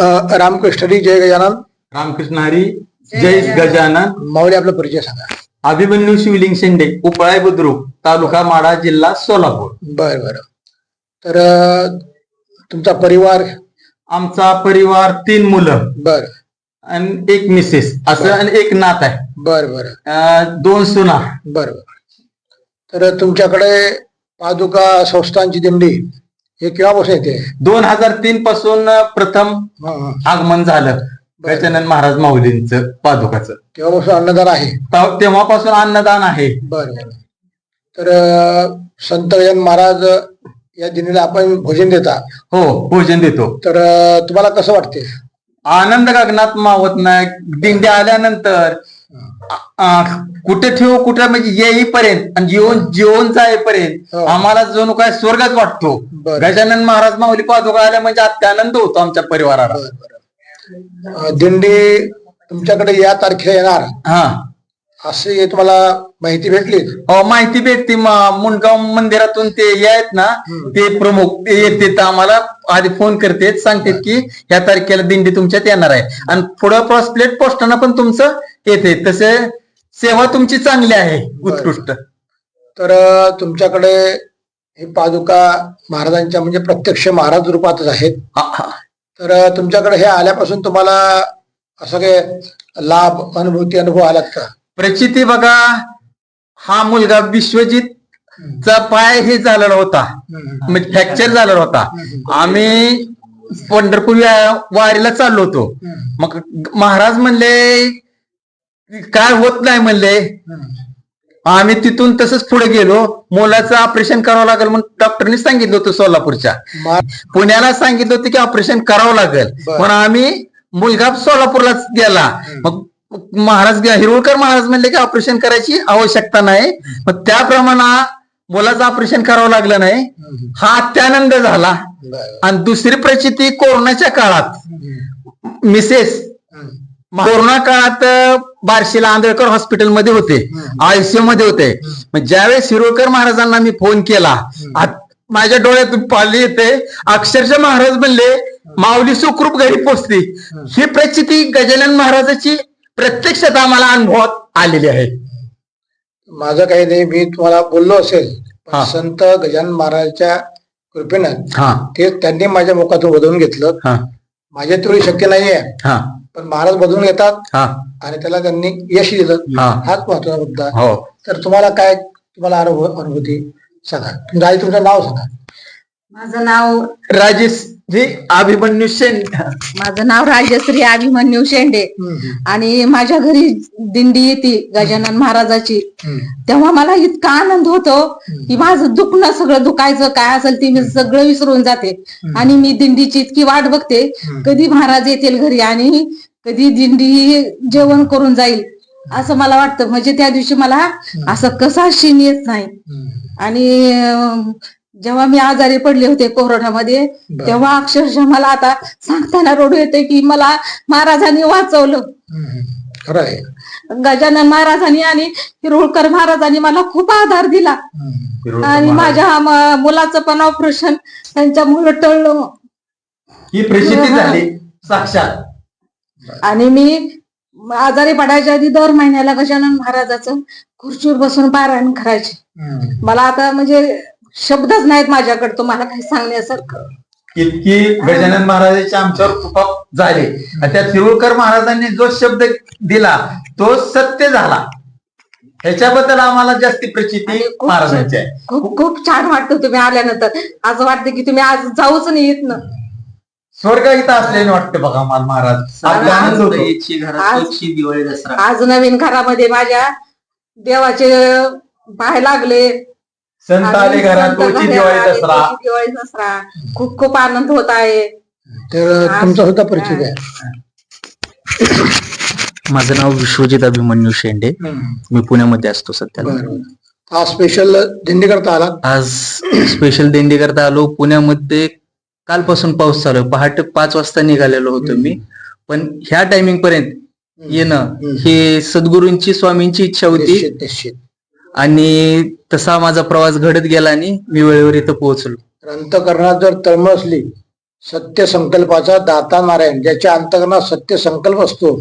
रामकृष्ण हरी जय गजानन. रामकृष्ण हरी जय गजानन. माऊली आपला परिचय सांगा. अभिमन्यू शिवलिंग शेंडे उपळाय बुद्रुक तालुका माडा जिल्हा सोलापूर. बर बर. तर तुमचा परिवार? आमचा परिवार तीन मुलं. बर. आणि एक मिसेस असं आणि एक नात आहे. बर बर. दोन सुना. बर बर. तर तुमच्याकडे पादुका संस्थांची दिंडी हे केव्हापासून येते? दोन हजार तीन पासून प्रथम. आगमन झालं. गजानन महाराज माऊलींचं पादुकाचं. तेव्हापासून अन्नदान आहे? तेव्हा- तेव्हापासून अन्नदान आहे. बर तर संत गजानन महाराज या दिंडीला आपण भोजन देता? हो भोजन देतो. तर तुम्हाला कसं वाटते? आनंद गगनात मावत नाही. दिंडी आल्यानंतर कुठे ठेवू कुठे म्हणजे येईपर्यंत आणि जेवण जेवण जाईपर्यंत हो. आम्हाला जणू काय स्वर्गच वाटतो. बरं. गजानन महाराज माऊली पादुका आल्या म्हणजे अत्यानंद होतो आमच्या परिवाराला. अ, दिंडी तुमच्याकडे या तारखेला येणार. हा. असे तुम्हाला माहिती भेटली? अहो, माहिती भेटते. म- मुंडगाव मंदिरातून ते हे आहेत ना ते प्रमुख ते येते तर आम्हाला. आधी फोन करते सांगतात की या तारखेला दिंडी तुमच्यात येणार आहे. आणि पुढं प्लेट पोस्टानं पण तुमचं येते तसे सेवा तुमची चांगली आहे उत्कृष्ट. तर अ, तुमच्याकडे हे पादुका महाराजांच्या म्हणजे प्रत्यक्ष महाराज रूपातच आहेत. हा, हा. तर अ, तुमच्याकडे हे आल्यापासून तुम्हाला असं काही लाभ अनुभूती अनुभव आलात का? प्रचिती बघा हा मुलगा विश्वजित चा पाय हे झालेला होता. म्हणजे फ्रॅक्चर झालेला होता. आम्ही पंढरपूर वारीला चाललो होतो. मग महाराज म्हणले काय होत नाही म्हणले. आम्ही तिथून तसंच पुढे गेलो. मुलाचं ऑपरेशन करावं लागेल म्हणून डॉक्टरनी सांगितलं होतं सोलापूरच्या. पुण्याला सांगितलं होतं की ऑपरेशन करावं लागेल. पण आम्ही मुलगा सोलापूरलाच गेला. मग महाराज हिरवळकर महाराज म्हणले की ऑपरेशन करायची आवश्यकता नाही. मग त्याप्रमाणे मुलाचं ऑपरेशन करावं लागलं नाही. हा अत्यानंद झाला. आणि दुसरी प्रचिती कोरोनाच्या काळात. मिसेस. कोरोना काळात बार्शीला आंधळकर हॉस्पिटलमध्ये होते. आयसीयू मध्ये होते. मग ज्यावेळेस हिरोळकर महाराजांना मी फोन केला माझ्या डोळ्यातून पाली येते. अक्षरशः महाराज म्हणले माऊली सुखरूप घरी पोचली. ही प्रचिती गजानन महाराजाची प्रत्यक्षात आम्हाला अनुभवात आलेली आहे माझं काही नाही मी तुम्हाला बोललो असेल पण हा. संत गजानन महाराजांच्या कृपेनं हा. ते त्यांनी माझ्या मुखातून बदलून घेतलं. हा. माझ्या तेवढी शक्य नाहीये हा. पण महाराज बदलून घेतात हा. आणि त्याला त्यांनी यश दिलं. हा. हाच महत्त्वाचा मुद्दा. हो. तर तुम्हाला काय तुम्हाला अनुभव अनुभूती सांगा. तुमचं आई तुमचं नाव सांगा. माझं नाव राजेश जी अभिमन्यू सेन माझं नाव राजश्री अभिमन्यू शेंडे. आणि माझ्या घरी दिंडी येते गजानन महाराजाची. तेव्हा मला इतका आनंद होतो की माझं दुखणं सगळं दुखायचं काय असेल ते मी सगळं विसरून जाते. आणि मी दिंडीची इतकी वाट बघते कधी महाराज येतील घरी आणि कधी दिंडी जेवण करून जाईल असं मला वाटतं. म्हणजे त्या दिवशी मला असं कसा शिन येत नाही. आणि जेव्हा मी आजारी पडले होते कोरोनामध्ये तेव्हा अक्षरशः मला आता सांगताना रडू येते की मला महाराजांनी वाचवलं. गजानन महाराजांनी आणि हिरोळकर महाराजांनी मला खूप आधार दिला. आणि माझ्या मुलाचं पण ऑपरेशन त्यांच्यामुळे टळलं. ही प्रचिती झाली साक्षात. आणि मी आजारी पडायच्या आधी दर महिन्याला गजानन महाराजाचं खुर्चीवर बसून पारायण करायचे. मला आता म्हणजे शब्दच नाहीत माझ्याकडे तुम्हाला काही सांगण्यासारखं. इतकी गजानन महाराजांची आमच्यावर कृपा झाली. आणि त्या तिरुळकर महाराजांनी जो शब्द दिला तो सत्य झाला. ह्याच्याबद्दल आम्हाला जास्ती प्रचिती महाराजांची आहे. खूप खूप छान वाटतं तुम्ही आल्यानंतर. असं वाटतं की तुम्ही आज जाऊच नाही येत ना. स्वर्ग इथं असल्याने वाटतं बघा मला महाराज. आपला आनंद होतो. याची घरात आज- दिवाळी दसरा. आज नवीन घरामध्ये माझ्या देवाचे पाय लागले. संत आले घरात घरी दिवाळी दसरा. दिवाळी दसरा. खूप खूप आनंद होत आहे. तर तुमचा सुद्धा परिचय आहे माझं नाव विश्वजित अभिमन्यू शेंडे. मी पुण्यामध्ये असतो सध्याला बरं हा स्पेशल दिंडी करता आला आज स्पेशल दिंडी करता आलो. पुण्यामध्ये कालपासून पाऊस चालू आहे. पहाटे पाच वाजता निघालेलो होतो मी. पण ह्या टायमिंग पर्यंत येणं हे सद्गुरूंची स्वामींची इच्छा होती. आणि तसा माझा प्रवास घडत गेला आणि मी वेळेवर इथं पोहोचलो. तर अंतकरणात जर तळमळ असली सत्य संकल्पाचा दाता नारायण ज्याच्या अंतकरणात सत्य संकल्प असतो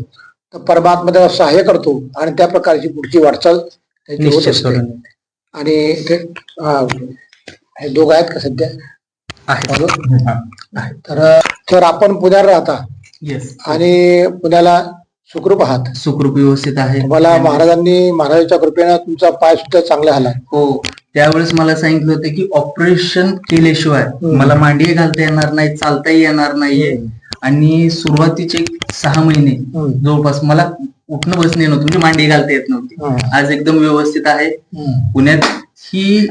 तर परमात्मा त्याला सहाय्य करतो आणि त्या प्रकारची पुढची वाटचाल त्याची होत असते. आणि ते हा, हे दोघं आहेत का सध्या? आहे? तर तर आपण पुण्यात राहता. येस आणि पुण्याला सुखरूप आहात. सुखरूप व्यवस्थित आहे. तुम्हाला महाराजांनी महाराजांच्या कृपेनं तुमचा पाय सुद्धा चांगला झाला हो त्यावेळेस मला सांगितलं होतं की ऑपरेशन केल्याशिवाय मला मांडी घालता येणार नाही चालताही येणार नाहीये. आणि सुरुवातीचे सहा महिने. जवळपास मला उठणं बसणे नव्हतं म्हणजे मांडी घालता येत नव्हती. आज एकदम व्यवस्थित आहे. पुण्यात ही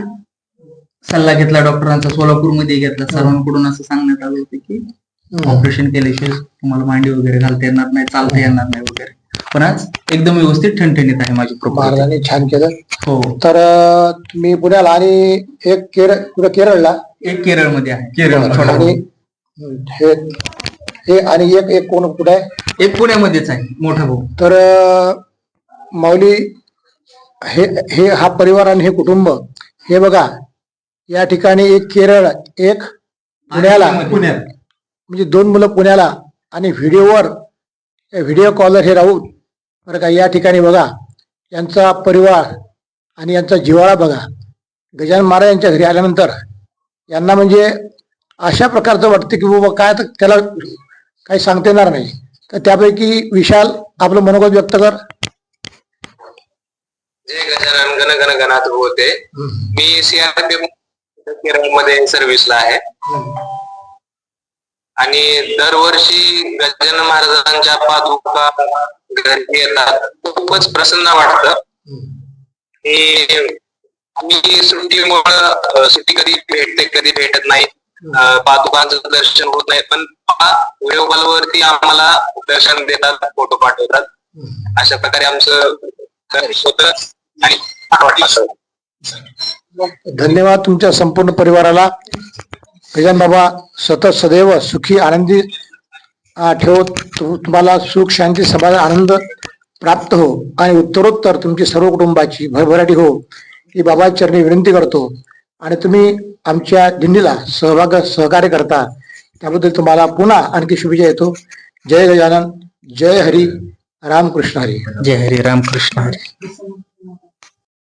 सल्ला घेतला डॉक्टरांचा सोलापूरमध्ये घेतला. सर्वांकडून असं सांगण्यात आलं होतं की ऑपरेशन केल्याशिवाय तुम्हाला मांडी वगैरे घालता येणार नाही चालता येणार नाही वगैरे. पण आज एकदम व्यवस्थित ठणठणीत आहे माझी महाराजांनी छान केलं. हो. तर अं, तुम्ही पुण्याला आणि एक केरळ केरळला? एक केरळमध्ये आहे छोटा आणि. हे हे आणि एक एक कोण कुठे आहे? एक पुण्यामध्येच आहे मोठा भाऊ. तर अं, माऊली हे हे हा परिवार आणि हे कुटुंब हे बघा या ठिकाणी एक केरळ एक पुण्याला. पुण्यात म्हणजे दोन मुलं पुण्याला आणि व्हिडिओवर व्हिडिओ कॉलर हे राहून बरं का या ठिकाणी बघा यांचा परिवार आणि यांचा जिव्हाळा बघा. गजानन महाराज यांच्या घरी आल्यानंतर यांना म्हणजे अशा प्रकारचं वाटतं की बाबा काय तर त्याला काही सांगता येणार नाही. तर त्यापैकी विशाल आपलं मनोगत व्यक्त कर. जय गजानन गण गण गणात होते. मी सीआरपीएफ केरळमध्ये सर्व्हिसला आहे. आणि दरवर्षी गजानन महाराजांच्या पादुका घरी येतात. खूपच प्रसन्न वाटतं. आम्ही सुट्टीमुळं सुट्टी कधी भेटते कधी भेटत नाही. पादुकांचं दर्शन होत नाही. पण व्हिडिओ कॉलवरती आम्हाला दर्शन देतात फोटो पाठवतात. अशा प्रकारे आमचं होतं आणि धन्यवाद तुमच्या संपूर्ण परिवाराला. गजान बाबा सतत सदैव सुखी आनंदी ठेवत तुम्हाला सुख शांती समाधान आनंद प्राप्त हो. आणि उत्तरोत्तर तुमची सर्व कुटुंबाची भरभराटी हो. ही बाबा चरणी विनंती करतो. आणि तुम्ही आमच्या दिंडीला सहभाग सहकार्य करता. त्याबद्दल तुम्हाला पुन्हा आणखी शुभेच्छा येतो जय गजानन जय हरी रामकृष्ण हरी. जय हरी रामकृष्ण हरी.